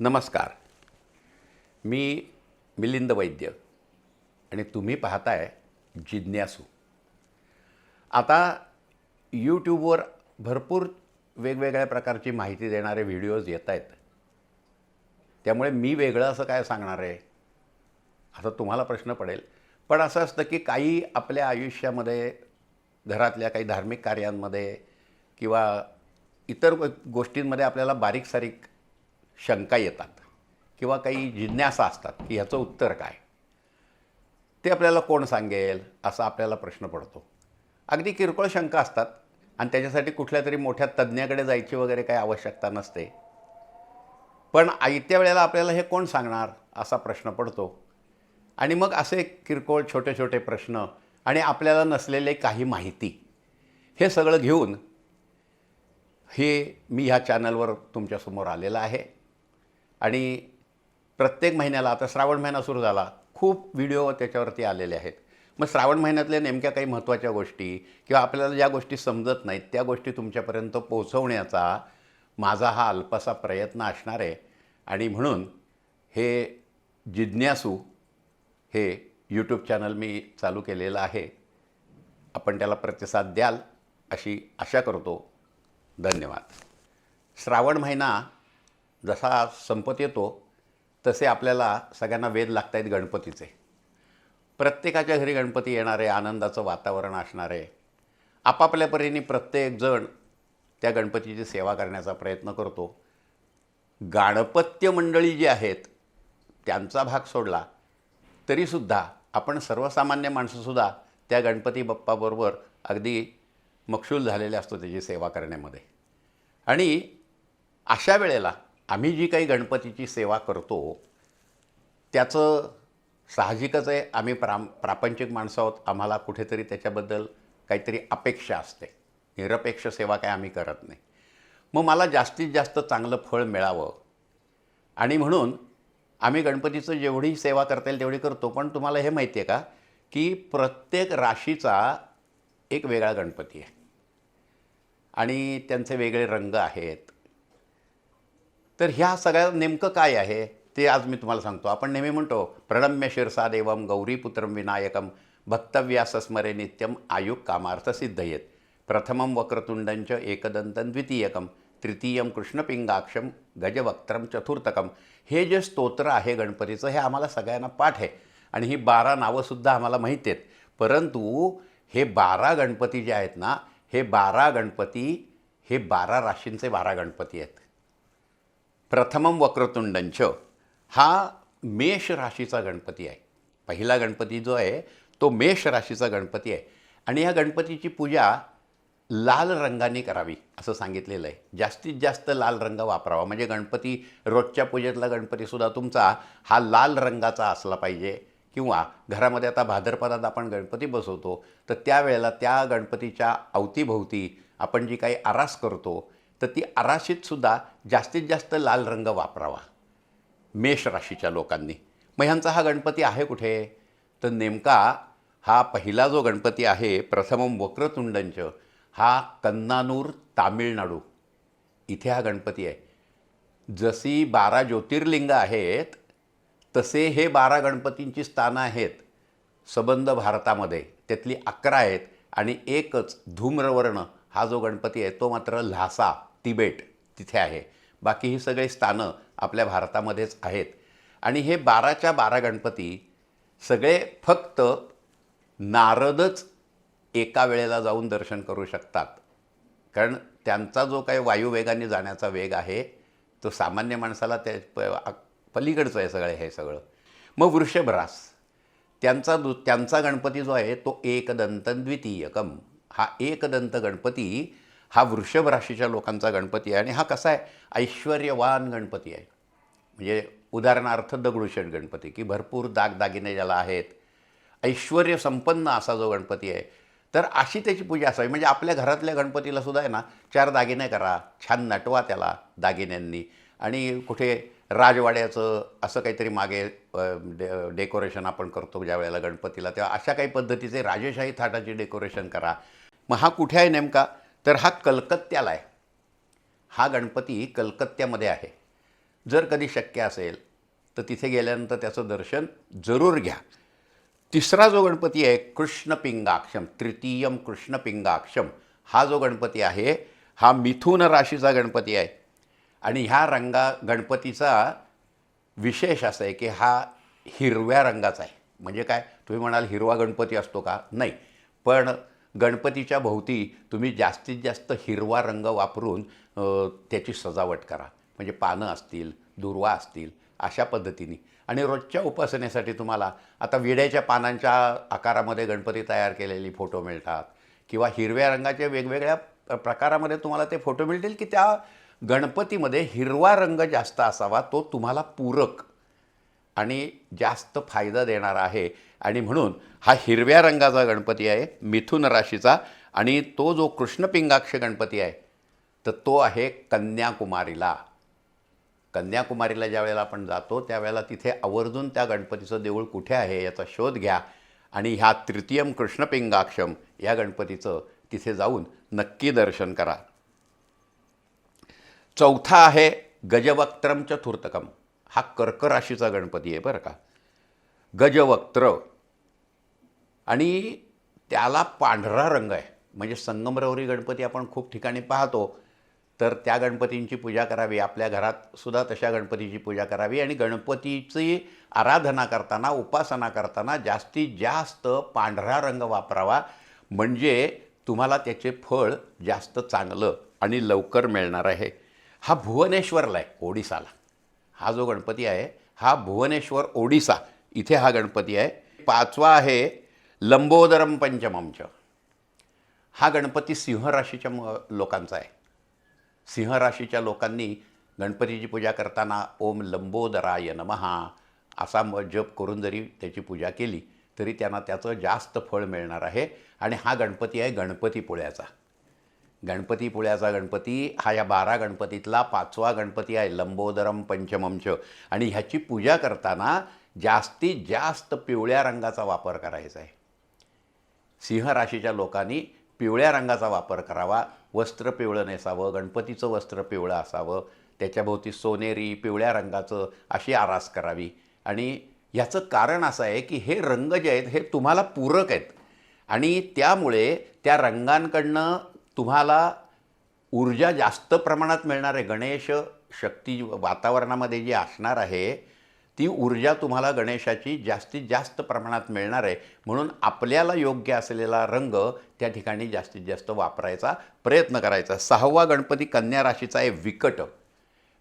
नमस्कार. मी मिलिंद वैद्य आणि तुम्ही पाहताय जिज्ञासू. आता यूट्यूबवर भरपूर वेगवेगळ्या प्रकारची माहिती देणारे व्हिडिओज येत आहेत त्यामुळे मी वेगळं असं काय सांगणार आहे? आता तुम्हाला प्रश्न पडेल. पण असं असतं की काही आपल्या आयुष्यामध्ये घरातल्या काही धार्मिक कार्यांमध्ये किंवा इतर गोष्टींमध्ये आपल्याला बारीक सारीक शंका येतात किंवा काही जिज्ञासा असतात की ह्याचं उत्तर काय? ते आपल्याला कोण सांगेल? असा आपल्याला प्रश्न पडतो. अगदी किरकोळ शंका असतात आणि त्याच्यासाठी कुठल्या तरी मोठ्या तज्ज्ञाकडे जायची वगैरे काही आवश्यकता नसते. पण आयत्या वेळेला आपल्याला हे कोण सांगणार? असा प्रश्न पडतो. आणि मग असे किरकोळ छोटे छोटे प्रश्न आणि आपल्याला नसलेले काही माहिती हे सगळं घेऊन हे मी ह्या चॅनलवर तुमच्यासमोर आलेलं आहे. आणि प्रत्येक महिन्याला आता श्रावण महिना सुरू झाला खूप व्हिडिओ त्याच्यावरती आलेले आहेत. मग श्रावण महिन्यातल्या नेमक्या काही महत्त्वाच्या गोष्टी किंवा आपल्याला ज्या गोष्टी समजत नाहीत त्या गोष्टी तुमच्यापर्यंत पोहोचवण्याचा माझा हा अल्पसा प्रयत्न असणार आहे. आणि म्हणून हे जिज्ञासू हे यूट्यूब चॅनल मी चालू केलेलं आहे. आपण त्याला प्रतिसाद द्याल अशी आशा करतो. धन्यवाद. श्रावण महिना जसा संपत येतो तसे आपल्याला सगळ्यांना वेध लागत आहेत गणपतीचे. प्रत्येकाच्या घरी गणपती येणारे आनंदाचं वातावरण असणारे. आपापल्या परीने प्रत्येकजण त्या गणपतीची सेवा करण्याचा प्रयत्न करतो. गाणपत्य मंडळी जी आहेत त्यांचा भाग सोडला तरीसुद्धा आपण सर्वसामान्य माणसंसुद्धा त्या गणपती बाप्पाबरोबर अगदी मक्षूल झालेले असतो त्याची सेवा करण्यामध्ये. आणि अशा वेळेला आम्ही जी काही गणपतीची सेवा करतो त्याचं साहजिकच आहे आम्ही प्राम प्रापंचिक माणसं आहोत आम्हाला कुठेतरी त्याच्याबद्दल काहीतरी अपेक्षा असते. निरपेक्ष सेवा काय आम्ही करत नाही. मग मला जास्तीत जास्त चांगलं फळ मिळावं. आणि म्हणून आम्ही गणपतीचं जेवढी सेवा करता येईल तेवढी करतो पण तुम्हाला हे माहिती आहे का की प्रत्येक राशीचा एक वेगळा गणपती आहे. आणि त्यांचे वेगळे रंग आहेत. तर ह्या सगळ्या नेमकं काय आहे ते आज मी तुम्हाला सांगतो. आपण नेहमी म्हणतो प्रणम्य शिरसा देवम गौरीपुत्रम विनायकम भक्तव्यासस्मरे नित्यम आयुग कामार्थ सिद्धयेत. प्रथमं वक्रतुंडंच एकदंतं द्वितीयकम तृतीयं कृष्णपिंगाक्षम गजवक्त्रम चतुर्थकम हे जे स्तोत्र आहे गणपतीचं हे आम्हाला सगळ्यांना पाठ आहे. आणि ही बारा नावंसुद्धा आम्हाला माहिती आहेत. परंतु हे बारा गणपती जे आहेत ना हे बारा गणपती हे बारा राशींचे बारा गणपती आहेत. प्रथमम वक्रतुंडंच हा मेष राशीचा गणपती आहे. पहिला गणपती जो आहे तो मेष राशीचा गणपती आहे. आणि ह्या गणपतीची पूजा लाल रंगाने करावी असं सांगितलेलं आहे. जास्तीत जास्त लाल रंग वापरावा. म्हणजे गणपती रोजच्या पूजेतला गणपतीसुद्धा तुमचा हा लाल रंगाचा असला पाहिजे. किंवा घरामध्ये आता भाद्रपदात आपण गणपती बसवतो तर त्यावेळेला त्या गणपतीच्या अवतीभोवती आपण जी काही आरास करतो तर ती आराशीतसुद्धा जास्तीत जास्त लाल रंग वापरावा. मेष राशीच्या लोकांनी. मग ह्यांचा हा गणपती आहे कुठे? तर नेमका हा पहिला जो गणपती आहे प्रथमम वक्रतुंडंच हा कन्नानूर तामिळनाडू. इथे हा गणपती आहे. जशी बारा ज्योतिर्लिंग आहेत तसे हे बारा गणपतींची स्थानं आहेत. सबंध भारतामध्ये. त्यातली अकरा आहेत आणि एकच धूम्रवर्ण हा जो गणपती आहे तो मात्र ल्हासा. तिबेट तिथे आहे. बाकी ही सगळी स्थानं आपल्या भारतामध्येच आहेत. आणि हे बाराच्या बारा गणपती सगळे फक्त नारदच एका वेळेला जाऊन दर्शन करू शकतात. कारण त्यांचा जो काही वायुवेगाने जाण्याचा वेग आहे तो सामान्य माणसाला त्या प पलीकडचं आहे सगळं हे सगळं. मग वृषभरास त्यांचा दु त्यांचा गणपती जो आहे तो एकदंत द्वितीयकम हा एकदंत गणपती हा वृषभ राशीच्या लोकांचा गणपती आहे आणि हा कसा आहे? ऐश्वर्यवान गणपती आहे. म्हणजे उदाहरणार्थ दगडूशेठ गणपती की भरपूर दागदागिने ज्याला आहेत. ऐश्वर संपन्न असा जो गणपती आहे. तर अशी त्याची पूजा असावी. म्हणजे आपल्या घरातल्या गणपतीला सुद्धा आहे ना चार दागिने करा छान नटवा त्याला दागिन्यांनी. आणि कुठे राजवाड्याचं असं काहीतरी मागे डे डेकोरेशन आपण करतो ज्या वेळेला गणपतीला तेव्हा अशा काही पद्धतीचे राजेशाही थाटाचे डेकोरेशन करा. मग हा कुठे आहे नेमका? तर हा कलकत्त्याला आहे. हा गणपती कलकत्त्यामध्ये आहे. जर कधी शक्य असेल तर तिथे गेल्यानंतर त्याचं दर्शन जरूर घ्या. तिसरा जो गणपती आहे कृष्णपिंगाक्षम तृतीयम कृष्णपिंगाक्षम हा जो गणपती आहे हा मिथुन राशीचा गणपती आहे. आणि ह्या रंगा गणपतीचा विशेष असं आहे की हा हिरव्या रंगाचा आहे. म्हणजे काय? तुम्ही म्हणाल हिरवा गणपती असतो का? नाही. पण गणपतीच्या भोवती तुम्ही जास्तीत जास्त हिरवा रंग वापरून त्याची सजावट करा. म्हणजे पानं असतील दुर्वा असतील अशा पद्धतीने. आणि रोजच्या उपासनेसाठी तुम्हाला आता विड्याच्या पानांच्या आकारामध्ये गणपती तयार केलेली फोटो मिळतात किंवा हिरव्या रंगाचे वेगवेगळ्या प्र- प्रकारामध्ये तुम्हाला ते फोटो मिळतील की त्या गणपतीमध्ये हिरवा रंग जास्त असावा तो तुम्हाला पूरक आणि जास्त फायदा देणारा आहे. आणि म्हणून हा हिरव्या रंगाचा गणपती आहे मिथुन राशीचा. आणि तो जो कृष्णपिंगाक्ष गणपती आहे तर तो आहे कन्याकुमारीला. कन्याकुमारीला ज्या वेळेला आपण जातो त्यावेळेला तिथे आवर्जून त्या गणपतीचं देऊळ कुठे आहे याचा शोध घ्या. आणि ह्या तृतीयम कृष्णपिंगाक्षम या गणपतीचं तिथे जाऊन नक्की दर्शन करा. चौथा आहे गजवक्त्रम चतुर्थकम. हा कर्क राशीचा गणपती आहे बरं का. गजवक्त्र. आणि त्याला पांढरा रंग आहे. म्हणजे संगमरवरी गणपती आपण खूप ठिकाणी पाहतो. तर त्या गणपतींची पूजा करावी. आपल्या घरात सुद्धा तशा गणपतीची पूजा करावी. आणि गणपतीची आराधना करताना उपासना करताना जास्तीत जास्त पांढरा रंग वापरावा. म्हणजे तुम्हाला त्याचे फळ जास्त चांगलं आणि लवकर मिळणार आहे. हा भुवनेश्वरला आहे ओडिसाला. हा जो गणपती आहे हा भुवनेश्वर ओडिसा इथे हा गणपती आहे. पाचवा आहे लंबोदरम पंचममच. हा गणपती सिंह राशीच्या म- लोकांचा आहे. सिंह राशीच्या लोकांनी गणपतीची पूजा करताना ओम लंबोदराय नमहा असा म जप करून जरी त्याची पूजा केली तरी त्यांना त्याचं जास्त फळ मिळणार आहे. आणि हा गणपती आहे गणपतीपुळ्याचा. गणपतीपुळ्याचा गणपती हा या बारा गणपतीतला पाचवा गणपती आहे लंबोदरम पंचमंच आणि ह्याची पूजा करताना जास्तीत जास्त पिवळ्या रंगाचा वापर करायचा आहे. सिंह राशीच्या लोकांनी पिवळ्या रंगाचा वापर करावा वस्त्र पिवळं नेसावं गणपतीचं वस्त्र पिवळं असावं त्याच्याभोवती सोनेरी पिवळ्या रंगाचं अशी आरास करावी. आणि ह्याचं कारण असं आहे की हे रंग जे आहेत हे तुम्हाला पूरक आहेत. आणि त्यामुळे त्या रंगांकडनं तुम्हाला ऊर्जा जास्त प्रमाणात मिळणार आहे गणेश शक्ती वातावरणामध्ये जी असणार आहे ती ऊर्जा तुम्हाला गणेशाची जास्तीत जास्त प्रमाणात मिळणार आहे. म्हणून आपल्याला योग्य असलेला रंग त्या ठिकाणी जास्तीत जास्त वापरायचा प्रयत्न करायचा. सहावा गणपती कन्या राशीचा आहे विकट.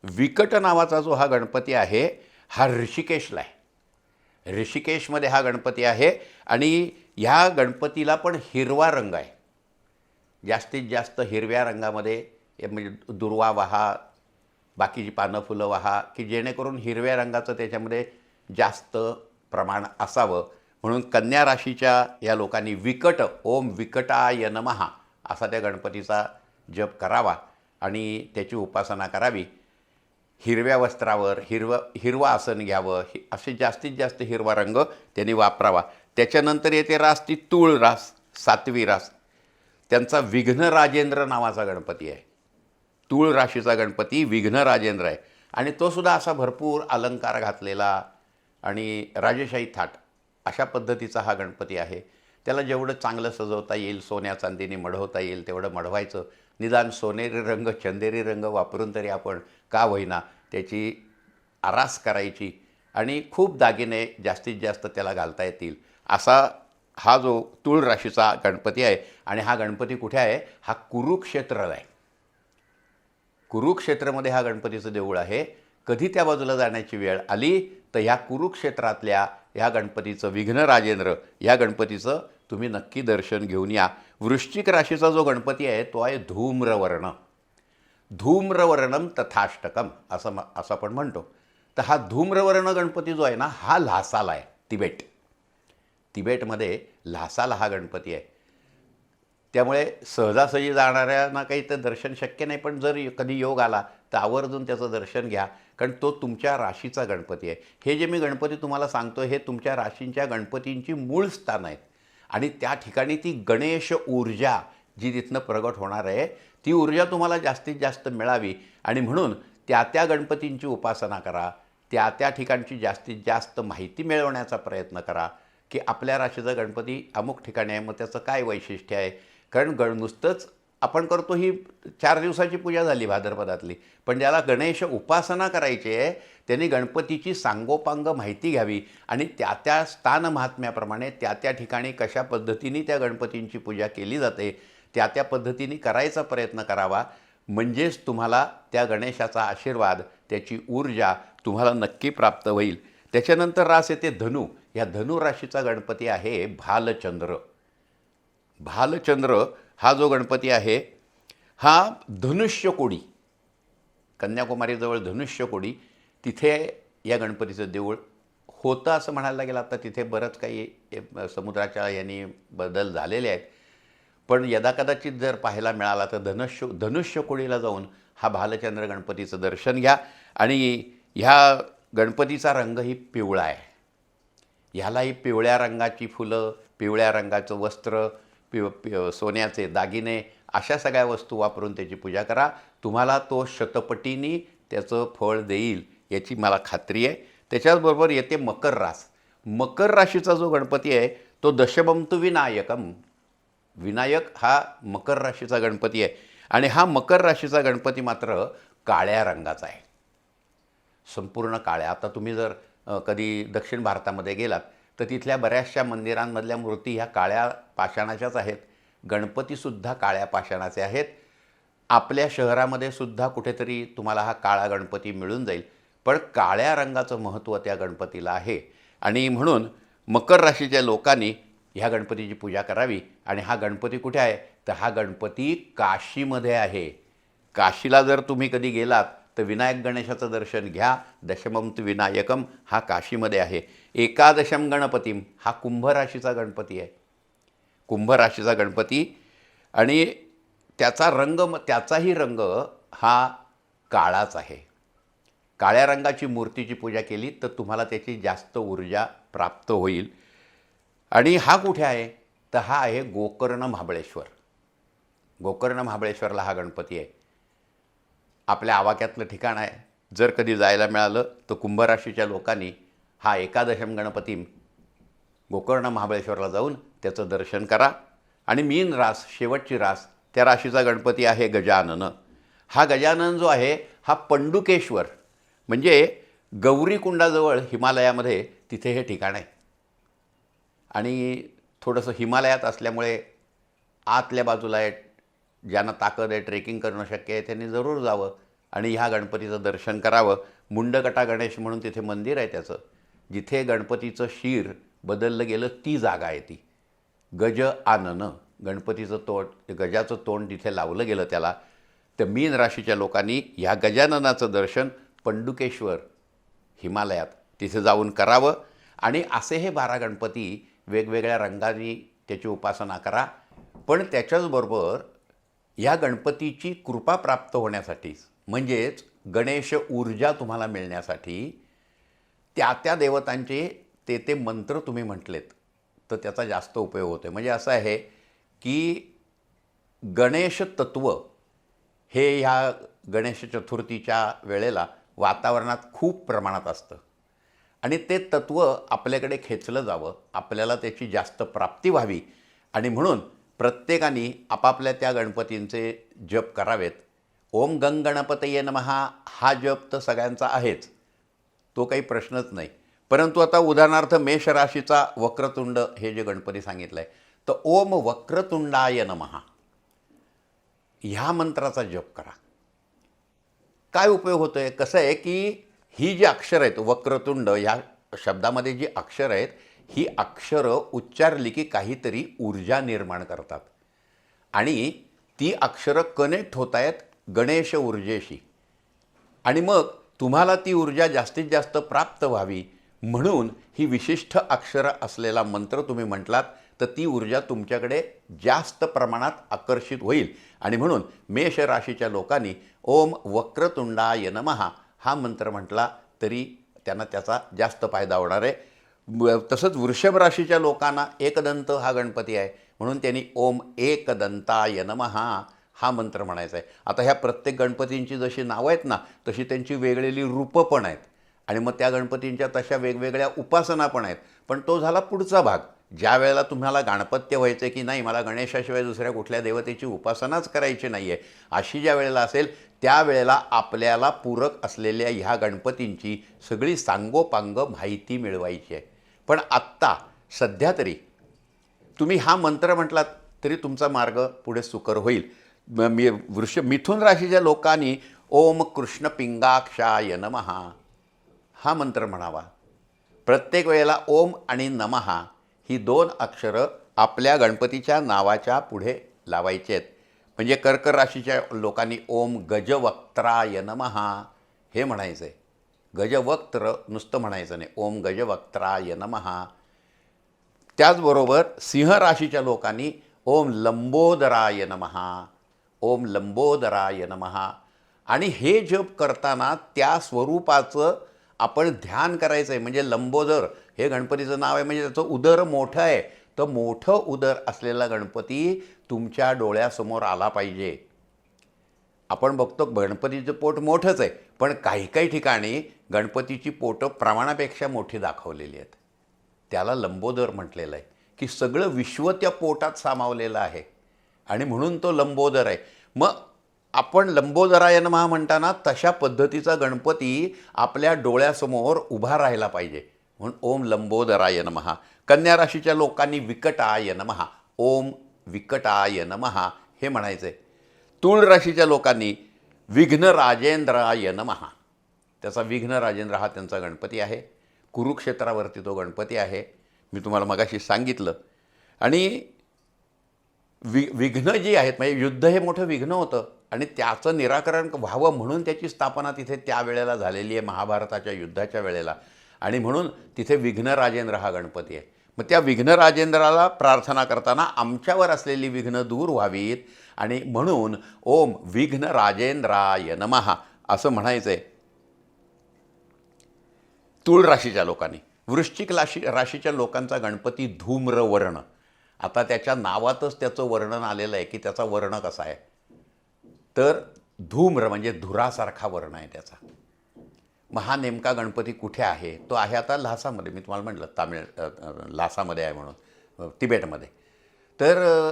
विकट नावाचा जो हा गणपती आहे हा ऋषिकेशला आहे. ऋषिकेशमध्ये हा गणपती आहे आणि ह्या गणपतीला पण हिरवा रंग आहे. जास्तीत जास्त हिरव्या रंगामध्ये म्हणजे दुर्वा वाहा बाकीची पानं फुलं वाहा की जेणेकरून हिरव्या रंगाचं त्याच्यामध्ये जास्त प्रमाण असावं. म्हणून कन्या राशीच्या या लोकांनी विकट ओम विकटाय नमहा असा त्या गणपतीचा जप करावा आणि त्याची उपासना करावी. हिरव्या वस्त्रावर हिरवं हिरवं आसन घ्यावं हि असे जास्तीत जास्त हिरवा रंग त्यांनी वापरावा. त्याच्यानंतर येते रास ती तूळ रास सातवी रास. त्यांचा विघ्न राजेंद्र नावाचा गणपती आहे. तूळ राशीचा गणपती विघ्न राजेंद्र आहे. आणि तो सुद्धा असा भरपूर अलंकार घातलेला आणि राजेशाही थाट अशा पद्धतीचा हा गणपती आहे. त्याला जेवढं चांगलं सजवता येईल सोन्या चांदीने मढवता येईल तेवढं मढवायचं. निदान सोनेरी रंग चंदेरी रंग वापरून तरी आपण का होईना त्याची आरास करायची. आणि खूप दागिने जास्तीत जास्त त्याला घालता येतील. असा हा जो तुळ राशीचा गणपती आहे आणि हा गणपती कुठे आहे? हा कुरुक्षेत्राला आहे. कुरुक्षेत्रामध्ये हा गणपतीचं देऊळ आहे. कधी त्या बाजूला जाण्याची वेळ आली? तर ह्या कुरुक्षेत्रातल्या ह्या गणपतीचं विघ्न राजेंद्र या गणपतीचं तुम्ही नक्की दर्शन घेऊन या. वृश्चिक राशीचा जो गणपती आहे तो आहे धूम्रवर्ण. धूम्रवर्णम तथाष्टकम असं म असं आपण म्हणतो. तर हा धूम्रवर्ण गणपती जो आहे ना हा ल्हासाला आहे तिबेट. तिबेटमध्ये ल्हासाला हा गणपती आहे. त्यामुळे सहजासहजी जाणाऱ्यांना काही तर दर्शन शक्य नाही पण जर कधी योग आला तर आवर्जून त्याचं दर्शन घ्या कारण तो तुमच्या राशीचा गणपती आहे. हे जे मी गणपती तुम्हाला सांगतो हे तुमच्या राशींच्या गणपतींची मूळ स्थान आहेत. आणि त्या ठिकाणी ती गणेश ऊर्जा जी तिथनं प्रगट होणार आहे ती ऊर्जा तुम्हाला जास्तीत जास्त मिळावी. आणि म्हणून त्या त्या गणपतींची उपासना करा त्या त्या ठिकाणची जास्तीत जास्त माहिती मिळवण्याचा प्रयत्न करा. की आपल्या राशीचा गणपती अमुक ठिकाणी आहे मग त्याचं काय वैशिष्ट्य आहे? कारण गण नुसतंच आपण करतो ही चार दिवसाची पूजा झाली भाद्रपदातली. पण ज्याला गणेश उपासना करायची आहे त्यांनी गणपतीची सांगोपांग माहिती घ्यावी आणि त्या त्या स्थान महात्म्याप्रमाणे त्या त्या ठिकाणी कशा पद्धतीने त्या गणपतींची पूजा केली जाते त्या त्या पद्धतीने करायचा प्रयत्न करावा. म्हणजेच तुम्हाला त्या गणेशाचा आशीर्वाद त्याची ऊर्जा तुम्हाला नक्की प्राप्त होईल. त्याच्यानंतर रास येते धनु. ह्या धनुराशीचा गणपती आहे भालचंद्र. भालचंद्र हा जो गणपती आहे हा धनुष्यकोडी कन्याकुमारीजवळ धनुष्यकोडी तिथे या गणपतीचं देऊळ होतं असं म्हणायला गेलं. आता तिथे बरंच काही समुद्राच्या यांनी बदल झालेले आहेत. पण यदाकदाचित जर पाहायला मिळाला तर धनुष्य धनुष्यकोडीला जाऊन हा भालचंद्र गणपतीचं दर्शन घ्या. आणि ह्या गणपतीचा रंग ही पिवळा आहे. ह्यालाही पिवळ्या रंगाची फुलं पिवळ्या रंगाचं वस्त्र पिव पि सोन्याचे दागिने अशा सगळ्या वस्तू वापरून त्याची पूजा करा. तुम्हाला तो शतपटीनी त्याचं फळ देईल याची मला खात्री आहे. त्याच्याचबरोबर येते मकर रास. मकर राशीचा जो गणपती आहे तो दशबंतु विनायकम. विनायक हा मकर राशीचा गणपती आहे. आणि हा मकर राशीचा गणपती मात्र काळ्या रंगाचा आहे. संपूर्ण काळ्या. आता तुम्ही जर कधी दक्षिण भारतामध्ये गेलात तर तिथल्या बऱ्याचशा मंदिरांमधल्या मूर्ती ह्या काळ्या पाषाणाच्याच आहेत. गणपतीसुद्धा काळ्या पाषाणाचे आहेत. आपल्या शहरामध्ये सुद्धा कुठेतरी तुम्हाला हा काळा गणपती मिळून जाईल पण काळ्या रंगाचं महत्त्व त्या गणपतीला आहे. आणि म्हणून मकर राशीच्या लोकांनी ह्या गणपतीची पूजा करावी. आणि हा गणपती कुठे आहे? तर हा गणपती काशीमध्ये आहे. काशीला जर तुम्ही कधी गेलात तर विनायक गणेशाचं दर्शन घ्या दशमंत विनायकम हा काशीमध्ये आहे. एकादशम गणपतीम हा कुंभ राशीचा गणपती आहे. कुंभ राशीचा गणपती आणि त्याचा रंग म- त्याचाही रंग हा काळाच आहे. काळ्या रंगाची मूर्तीची पूजा केली तर तुम्हाला त्याची जास्त ऊर्जा प्राप्त होईल. आणि हा कुठे आहे? तर हा आहे गोकर्ण महाबळेश्वर. गोकर्ण महाबळेश्वरला हा गणपती आहे. आपल्या आवाक्यातलं ठिकाण आहे. जर कधी जायला मिळालं तर कुंभराशीच्या लोकांनी हा एकादशम गणपती गोकर्ण महाबळेश्वरला जाऊन त्याचं दर्शन करा. आणि मीन रास शेवटची रास त्या राशीचा गणपती आहे गजानन. हा गजानन जो आहे हा पंडुकेश्वर म्हणजे गौरीकुंडाजवळ हिमालयामध्ये तिथे हे ठिकाण आहे. आणि थोडंसं हिमालयात असल्यामुळे आतल्या बाजूला आहे ज्यांना ताकद आहे ट्रेकिंग करणं शक्य आहे त्यांनी जरूर जावं आणि ह्या गणपतीचं दर्शन करावं. मुंडकटा गणेश म्हणून तिथे मंदिर आहे त्याचं. जिथे गणपतीचं शिर बदललं गेलं ती जागा आहे ती. गज आनन गणपतीचं तोंड गजाचं तोंड तिथे लावलं गेलं त्याला तर मीन राशीच्या लोकांनी ह्या गजाननाचं दर्शन पंडुकेश्वर हिमालयात तिथे जाऊन करावं आणि असे हे बारा गणपती वेगवेगळ्या रंगांनी त्याची उपासना करा. पण त्याच्याचबरोबर या गणपतीची कृपा प्राप्त होण्यासाठीच म्हणजेच गणेश ऊर्जा तुम्हाला मिळण्यासाठी त्या त्या देवतांचे ते ते मंत्र तुम्ही म्हटलेत. तर त्याचा जास्त उपयोग होतो म्हणजे असं आहे की गणेश तत्व हे ह्या गणेश चतुर्थीच्या वेळेला वातावरणात खूप प्रमाणात असतं. आणि ते तत्व आपल्याकडे खेचलं जावं. आपल्याला त्याची जास्त प्राप्ती व्हावी. आणि म्हणून प्रत्येकाने आपापल्या त्या गणपतींचे जप करावेत. ओम गंग गणपतये नमहा हा जप तर सगळ्यांचा आहेच. तो काही प्रश्नच नाही. परंतु आता उदाहरणार्थ मेष राशीचा वक्रतुंड हे जे गणपती सांगितलं आहे तर ओम वक्रतुंडाय नमहा ह्या मंत्राचा जप करा. काय उपयोग होतो आहे कसं आहे की ही जी अक्षर आहेत वक्रतुंड ह्या शब्दामध्ये जी अक्षर आहेत ही अक्षरं उच्चारली की काहीतरी ऊर्जा निर्माण करतात. आणि ती अक्षरं कनेक्ट होत आहेत गणेश ऊर्जेशी. आणि मग तुम्हाला ती ऊर्जा जास्तीत जास्त प्राप्त व्हावी म्हणून ही विशिष्ट अक्षरं असलेला मंत्र तुम्ही म्हटलात तर ती ऊर्जा तुमच्याकडे जास्त प्रमाणात आकर्षित होईल. आणि म्हणून मेष राशीच्या लोकांनी ओम वक्रतुंडाय नमहा हा मंत्र म्हटला तरी त्यांना त्याचा जास्त फायदा होणार आहे. तसंच वृषभ राशीच्या लोकांना एकदंत हा गणपती आहे. म्हणून त्यांनी ओम एकदंताय नमहा हा मंत्र म्हणायचा आहे. आता ह्या प्रत्येक गणपतींची जशी नावं आहेत ना तशी त्यांची वेगळेली रूपं पण आहेत. आणि मग त्या गणपतींच्या तशा वेगवेगळ्या उपासना पण आहेत. पण तो झाला पुढचा भाग. ज्या वेळेला तुम्हाला गाणपत्य व्हायचं की नाही मला गणेशाशिवाय दुसऱ्या कुठल्या देवतेची उपासनाच करायची नाही आहे अशी ज्या वेळेला असेल त्यावेळेला आपल्याला पूरक असलेल्या ह्या गणपतींची सगळी सांगोपांग माहिती मिळवायची आहे. पण आत्ता सध्या तरी तुम्ही हा मंत्र म्हटलात तरी तुमचा मार्ग पुढे सुकर होईल. म- मी वृष मिथुन राशीच्या लोकांनी ओम कृष्ण पिंगाक्षाय नमहा हा मंत्र म्हणावा. प्रत्येक वेळेला ओम आणि नमहा ही दोन अक्षरं आपल्या गणपतीच्या नावाच्या पुढे लावायचे आहेत. म्हणजे कर्क राशीच्या लोकांनी ओम गजवक्त्राय नमहा हे म्हणायचं आहे गजवक्त्र नुसतं म्हणायचं नाही. ओम गजवक्त्राय नमहा. त्याचबरोबर सिंह राशीच्या लोकांनी ओम लंबोदराय नमहा. ओम लंबोदराय नमहा. आणि हे जप करताना त्या स्वरूपाचं आपण ध्यान करायचं आहे म्हणजे लंबोदर हे गणपतीचं नाव आहे. म्हणजे त्याचं उदर मोठं आहे. तर मोठं उदर असलेला गणपती तुमच्या डोळ्यासमोर आला पाहिजे. आपण बघतो गणपतीचं पोट मोठंच आहे पण काही काही ठिकाणी गणपतीची पोटं प्रमाणापेक्षा मोठी दाखवलेली आहेत. त्याला लंबोदर म्हटलेलं आहे की सगळं विश्व त्या पोटात सामावलेलं आहे. आणि म्हणून तो लंबोदर आहे. मग आपण लंबोदरायन महा म्हणताना तशा पद्धतीचा गणपती आपल्या डोळ्यासमोर उभा राहिला पाहिजे. म्हणून ओम लंबोदराय महा कन्या राशीच्या लोकांनी विकटाय महा ओम विकटाय महा हे म्हणायचं आहे तुळ राशीच्या लोकांनी विघ्न राजेंद्राय नमहा त्याचा विघ्न राजेंद्र हा त्यांचा गणपती आहे. कुरुक्षेत्रावरती तो गणपती आहे. मी तुम्हाला मगाशी सांगितलं. आणि वि विघ्न जी आहेत म्हणजे युद्ध हे मोठं विघ्न होतं. आणि त्याचं निराकरण व्हावं म्हणून त्याची स्थापना तिथे त्यावेळेला झालेली आहे महाभारताच्या युद्धाच्या वेळेला. आणि म्हणून तिथे विघ्न राजेंद्र हा गणपती आहे. मग त्या विघ्न राजेंद्राला प्रार्थना करताना आमच्यावर असलेली विघ्न दूर व्हावीत. आणि म्हणून ओम विघ्न राजेंद्राय नमहा असं म्हणायचं आहे तुळ राशीच्या लोकांनी वृश्चिक राशी राशीच्या लोकांचा गणपती धूम्रवर्ण आता त्याच्या नावातच त्याचं वर्णन आलेलं आहे की त्याचा वर्ण कसा आहे? तर धूम्र म्हणजे धुरासारखा वर्ण आहे त्याचा. मग हा नेमका गणपती कुठे आहे? तो आहे आता ल्हासामध्ये. मी तुम्हाला म्हटलं तामिळ ल्हासामध्ये लासामध्ये आहे म्हणून तिबेटमध्ये. तर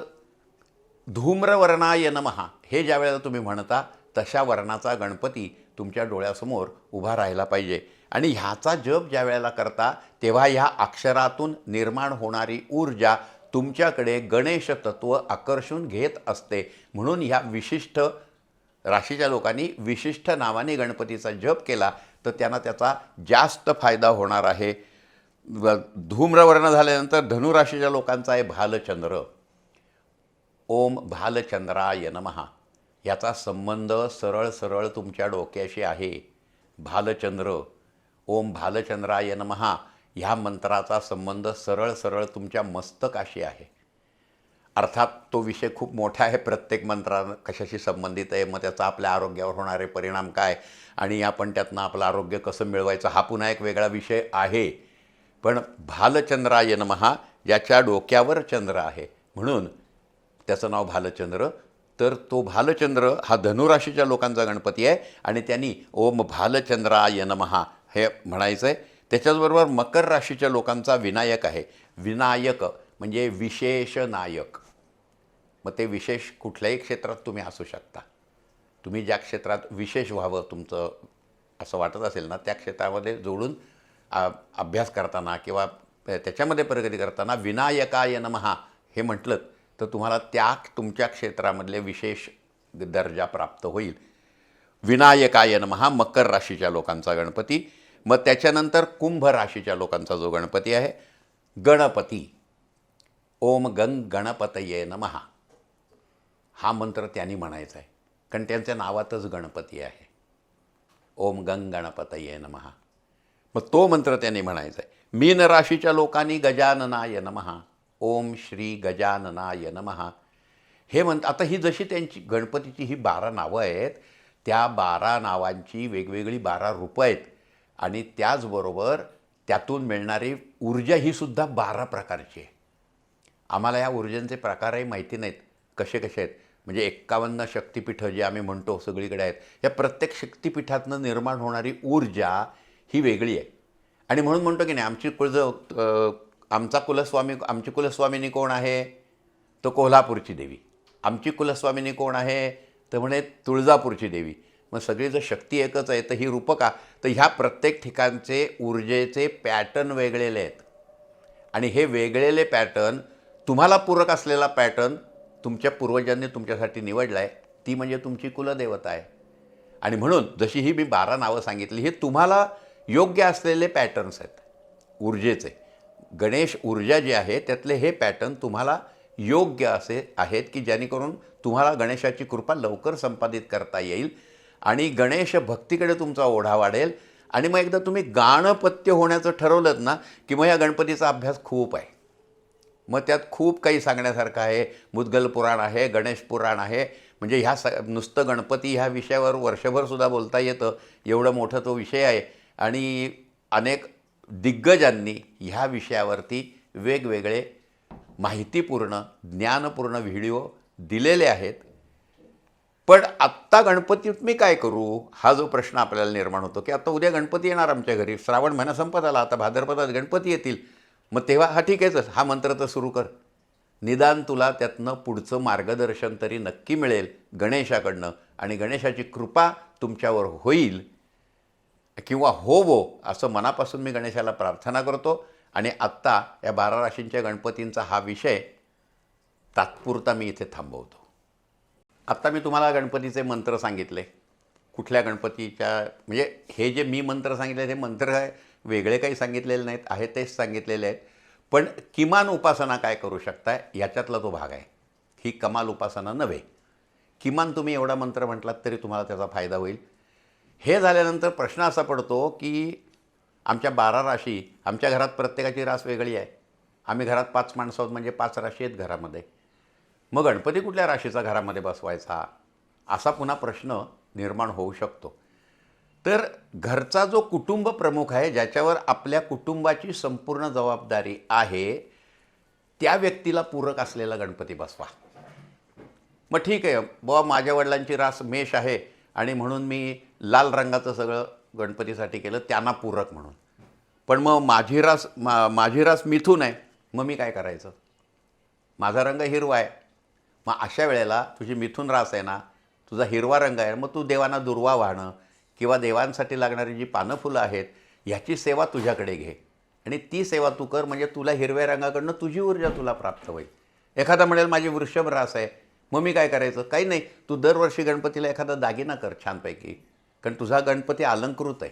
धूम्रवर्णाय नमहा हे ज्या वेळेला तुम्ही म्हणता तशा वर्णाचा गणपती तुमच्या डोळ्यासमोर उभा राहिला पाहिजे. आणि ह्याचा जप ज्या वेळेला करता तेव्हा ह्या अक्षरातून निर्माण होणारी ऊर्जा तुमच्याकडे गणेश तत्व आकर्षून घेत असते. म्हणून ह्या विशिष्ट राशीच्या लोकांनी विशिष्ट नावाने गणपतीचा जप केला तर त्यांना त्याचा जास्त फायदा होणार आहे. धूम्रवर्ण झाल्यानंतर धनुराशीच्या लोकांचा आहे भालचंद्र. ओम भालचंद्राय नमहा याचा संबंध सरळ सरळ तुमच्या डोक्याशी आहे. भालचंद्र ओम भालचंद्राय नमहा ह्या मंत्राचा संबंध सरळ सरळ तुमच्या मस्तकाशी आहे. अर्थात तो विषय खूप मोठा आहे. प्रत्येक मंत्रा कशाशी संबंधित आहे? मग त्याचा आपल्या आरोग्यावर होणारे परिणाम काय? आणि आपण त्यातनं आपलं आरोग्य कसं मिळवायचं? हा पुन्हा एक वेगळा विषय आहे. पण भालचंद्राय नमहा ज्याच्या डोक्यावर चंद्र आहे. म्हणून त्याचं नाव भालचंद्र. तर तो भालचंद्र हा धनुराशीच्या लोकांचा गणपती आहे आणि त्यांनी ओम भालचंद्राय नमहा हे म्हणायचं आहे त्याच्याचबरोबर मकर राशीच्या लोकांचा विनायक आहे. विनायक म्हणजे विशेष नायक मग ते विशेष कुठल्याही क्षेत्रात तुम्ही असू शकता. तुम्ही ज्या क्षेत्रात विशेष व्हावं तुमचं असं वाटत असेल ना त्या क्षेत्रामध्ये जोडून अभ्यास करताना किंवा त्याच्यामध्ये प्रगती करताना विनायकाय नमहा हे म्हटलं तर तुम्हाला त्या तुमच्या क्षेत्रामधले विशेष दर्जा प्राप्त होईल. विनायकाय नमहा मकर राशीच्या लोकांचा गणपती. मग त्याच्यानंतर कुंभ राशीच्या लोकांचा जो गणपती आहे गणपती. ओम गंग गणपतये नमहा हा मंत्र त्यांनी म्हणायचा आहे. कारण त्यांच्या नावातच गणपती आहे. ओम गंग गणपतये नमहा मग तो मंत्र त्यांनी म्हणायचा आहे. मीन राशीच्या लोकांनी गजाननाय नमहा ओम श्री गजाननाय नमहा हे म्हणत आता ही जशी त्यांची गणपतीची ही बारा नावं आहेत त्या बारा नावांची वेगवेगळी बारा रूपं आहेत. आणि त्याचबरोबर त्यातून मिळणारी ऊर्जा ही सुद्धा बारा प्रकारची आहे. आम्हाला या ऊर्जांचे प्रकारही माहिती नाहीत कसे कसे आहेत. म्हणजे एक्कावन्न शक्तिपीठं जे आम्ही म्हणतो सगळीकडे आहेत या प्रत्येक शक्तिपीठातनं निर्माण होणारी ऊर्जा ही वेगळी आहे. आणि म्हणून म्हणतो की नाही आमची कुळज आमचा कुलस्वामी आमची कुलस्वामिनी कोण आहे? तर कोल्हापूरची देवी. आमची कुलस्वामिनी कोण आहे? तर म्हणे तुळजापूरची देवी. मग सगळी जर शक्ती एकच आहे तर ही रूपका. तर ह्या प्रत्येक ठिकाणचे ऊर्जेचे पॅटर्न वेगळेले आहेत. आणि हे वेगळेले पॅटर्न तुम्हाला पूरक असलेला पॅटर्न तुमच्या पूर्वजांनी तुमच्यासाठी निवडला आहे ती म्हणजे तुमची कुलदेवता आहे. आणि म्हणून जशी ही मी बारा नावं सांगितली हे तुम्हाला योग्य असलेले पॅटर्न्स आहेत. ऊर्जेचे. गणेश ऊर्जा जी आहे त्यातले हे पॅटर्न तुम्हाला योग्य असे आहेत की जेणेकरून तुम्हाला गणेशाची कृपा लवकर संपादित करता येईल आणि गणेश भक्तीकडे तुमचा ओढा वाढेल. आणि मग एकदा तुम्ही गाणपत्य होण्याचं ठरवलं ना की मग या गणपतीचा अभ्यास खूप आहे. मग त्यात खूप काही सांगण्यासारखं आहे. मुद्गल पुराण आहे गणेश पुराण आहे. म्हणजे ह्या स नुसतं गणपती ह्या विषयावर वर्षभरसुद्धा बोलता येतं. एवढं मोठं तो विषय आहे. आणि अनेक दिग्गजांनी ह्या विषयावरती वेगवेगळे माहितीपूर्ण ज्ञानपूर्ण व्हिडिओ दिलेले आहेत. पण आत्ता गणपतीत मी काय करू? हा जो प्रश्न आपल्याला निर्माण होतो की आता उद्या गणपती येणार आमच्या घरी. श्रावण महिना संपत आला आता भाद्रपदात गणपती येतील. मग तेव्हा हा ठीक आहेच हा मंत्र तर सुरू कर. निदान तुला त्यातनं पुढचं मार्गदर्शन तरी नक्की मिळेल गणेशाकडनं. आणि गणेशाची कृपा तुमच्यावर होईल. किंवा होवो असं मनापासून मी गणेशाला प्रार्थना करतो. आणि आत्ता या बारा राशींच्या गणपतींचा हा विषय तात्पुरता मी इथे थांबवतो. आत्ता मी तुम्हाला गणपतीचे मंत्र सांगितले. कुठल्या गणपतीच्या म्हणजे हे जे मी मंत्र सांगितले ते मंत्र काय? वेगळे काही सांगितलेले नाहीत आहे तेच सांगितलेले आहेत. पण किमान उपासना काय करू शकताय याच्यातला तो भाग आहे. ही कमाल उपासना नव्हे. किमान तुम्ही एवढा मंत्र म्हटलात तरी तुम्हाला त्याचा फायदा होईल. हे झाल्यानंतर प्रश्न असा पडतो की आमच्या बारा राशी आमच्या घरात प्रत्येकाची रास वेगळी आहे. आम्ही घरात पाच माणसं आहोत म्हणजे पाच राशी आहेत घरामध्ये. मग गणपती कुठल्या राशीचा घरामध्ये बसवायचा? असा पुन्हा प्रश्न निर्माण होऊ शकतो. तर घरचा जो कुटुंब प्रमुख आहे ज्याच्यावर आपल्या कुटुंबाची संपूर्ण जबाबदारी आहे त्या व्यक्तीला पूरक असलेला गणपती बसवा. मग ठीक आहे बुवा माझ्या वडिलांची रास मेष आहे आणि म्हणून मी लाल रंगाचं सगळं गणपतीसाठी केलं त्यांना पूरक म्हणून. पण मग माझी रास मा माझी रास मिथून आहे मग मी काय करायचं? माझा रंग हिरवा आहे. मग अशा वेळेला तुझी मिथून रास आहे ना तुझा हिरवा रंग आहे मग तू देवांना दुर्वा वाहणं किंवा देवांसाठी लागणारी जी पानं फुलं आहेत ह्याची सेवा तुझ्याकडे घे. आणि ती सेवा तू कर म्हणजे तुला हिरव्या रंगाकडनं तुझी ऊर्जा तुला प्राप्त होईल. एखादा म्हणेल माझी वृषभ रास आहे. मग मी काय करायचं? काही नाही तू दरवर्षी गणपतीला एखादा दागिना कर छानपैकी. कारण तुझा गणपती अलंकृत आहे.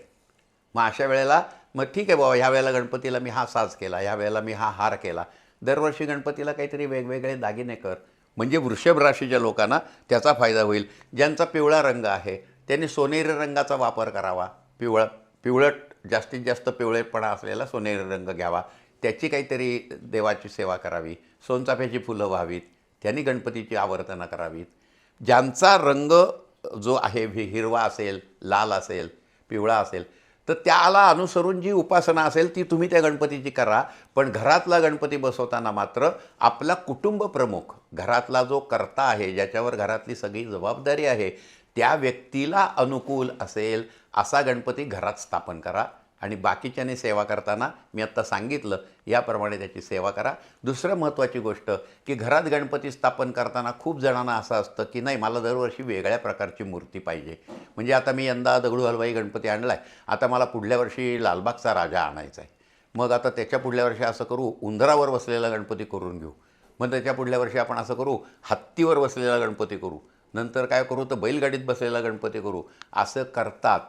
मग अशा वेळेला मग ठीक आहे बाबा ह्या वेळेला गणपतीला मी हा साज केला ह्या वेळेला मी हा हार केला. दरवर्षी गणपतीला काहीतरी वेगवेगळे दागिने कर. म्हणजे वृषभ राशीच्या लोकांना त्याचा फायदा होईल. ज्यांचा पिवळा रंग आहे त्यांनी सोनेरी रंगाचा वापर करावा. पिवळ पिवळट जास्तीत जास्त पिवळेपणा असलेला सोनेरी रंग घ्यावा. त्याची काहीतरी देवाची सेवा करावी. सोनचाफ्याची फुलं व्हावीत. त्यांनी गणपतीची आवर्तनं करावीत. ज्यांचा रंग जो आहे हिरवा असेल लाल असेल पिवळा असेल तर त्याला अनुसरून जी उपासना असेल ती तुम्ही त्या गणपतीची करा. पण घरातला गणपती बसवताना मात्र आपला कुटुंब प्रमुख घरातला जो कर्ता आहे ज्याच्यावर घरातली सगळी जबाबदारी आहे त्या व्यक्तीला अनुकूल असेल असा गणपती घरात स्थापन करा. आणि बाकीच्याने सेवा करताना मी आत्ता सांगितलं याप्रमाणे त्याची सेवा करा. दुसरं महत्त्वाची गोष्ट की घरात गणपती स्थापन करताना खूप जणांना असं असतं की नाही मला दरवर्षी वेगळ्या प्रकारची मूर्ती पाहिजे. म्हणजे आता मी यंदा दगडू हलवाई गणपती आणला आहे आता मला पुढल्या वर्षी लालबागचा राजा आणायचा आहे. मग आता त्याच्या पुढल्या वर्षी असं करू उंदरावर बसलेला गणपती करून घेऊ. मग त्याच्या पुढल्या वर्षी आपण असं करू हत्तीवर बसलेला गणपती करू. नंतर काय करू तर बैलगाडीत बसलेला गणपती करू. असं करतात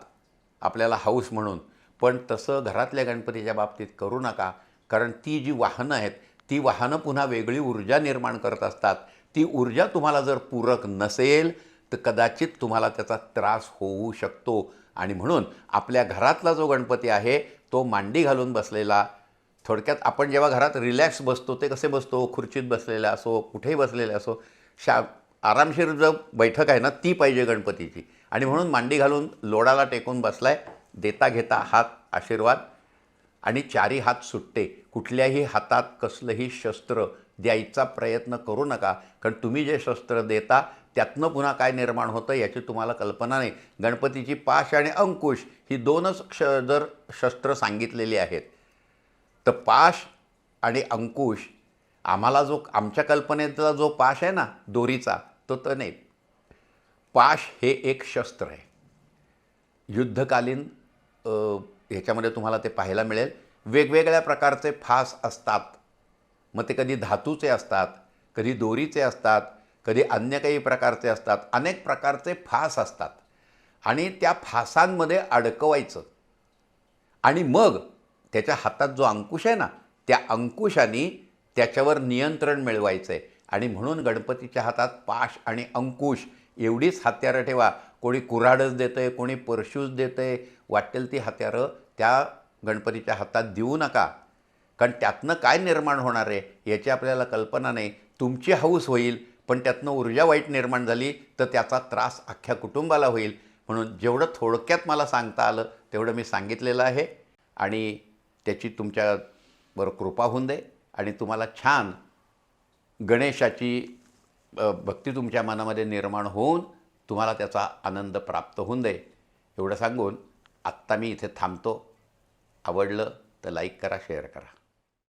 आपल्याला हाऊस म्हणून. पण तसं घरातल्या गणपतीच्या बाबतीत करू नका कारण ती जी वाहनं आहेत ती वाहनं पुन्हा वेगळी ऊर्जा निर्माण करत असतात. ती ऊर्जा तुम्हाला जर पूरक नसेल तर कदाचित तुम्हाला त्याचा त्रास होऊ शकतो. आणि म्हणून आपल्या घरातला जो गणपती आहे तो मांडी घालून बसलेला थोडक्यात आपण जेव्हा घरात रिलॅक्स बसतो ते कसे बसतो? खुर्चीत बसलेले असो कुठेही बसलेले असो शा आरामशीर जो बैठक आहे ना ती पाहिजे गणपतीची. आणि म्हणून मांडी घालून लोडाला टेकून बसलाय देता घेता हात आशीर्वाद आणि चारी हात सुटते. कुठल्याही हातात कसलंही शस्त्र द्यायचा प्रयत्न करू नका. कारण तुम्ही जे शस्त्र देता त्यातनं पुन्हा काय निर्माण होतं याची तुम्हाला कल्पना नाही. गणपतीची पाश आणि अंकुश ही दोनच क्ष जर शस्त्र सांगितलेली आहेत तर पाश आणि अंकुश आम्हाला जो आमच्या कल्पनेचा जो पाश आहे ना दोरीचा तो तर नाही. पाश हे एक शस्त्र आहे. युद्धकालीन ह्याच्यामध्ये तुम्हाला ते पाहायला मिळेल. वेगवेगळ्या प्रकारचे फास असतात. मग ते कधी धातूचे असतात कधी दोरीचे असतात कधी अन्य काही प्रकारचे असतात. अनेक प्रकारचे फास असतात. आणि त्या फासांमध्ये अडकवायचं. आणि मग त्याच्या हातात जो अंकुश आहे ना त्या अंकुशाने त्याच्यावर नियंत्रण मिळवायचं आहे आणि म्हणून गणपतीच्या हातात पाश आणि अंकुश एवढीच हत्यारं ठेवा. कोणी कुऱ्हाडच देतं आहे कोणी परशूज देतं आहे वाटेल ती हत्यारं त्या गणपतीच्या हातात देऊ नका. कारण त्यातनं काय निर्माण होणार आहे याची आपल्याला कल्पना नाही. तुमची हौस होईल पण त्यातनं ऊर्जा वाईट निर्माण झाली तर त्याचा त्रास अख्ख्या कुटुंबाला होईल. म्हणून जेवढं थोडक्यात मला सांगता आलं तेवढं मी सांगितलेलं आहे. आणि त्याची तुमच्यावर कृपा होऊन दे. आणि तुम्हाला छान गणेशाची भक्ती तुमच्या मनामध्ये निर्माण होऊन तुम्हाला त्याचा आनंद प्राप्त होऊन दे. एवढं सांगून आत्ता मी इथे थांबतो. आवडलं तर लाईक करा शेअर करा.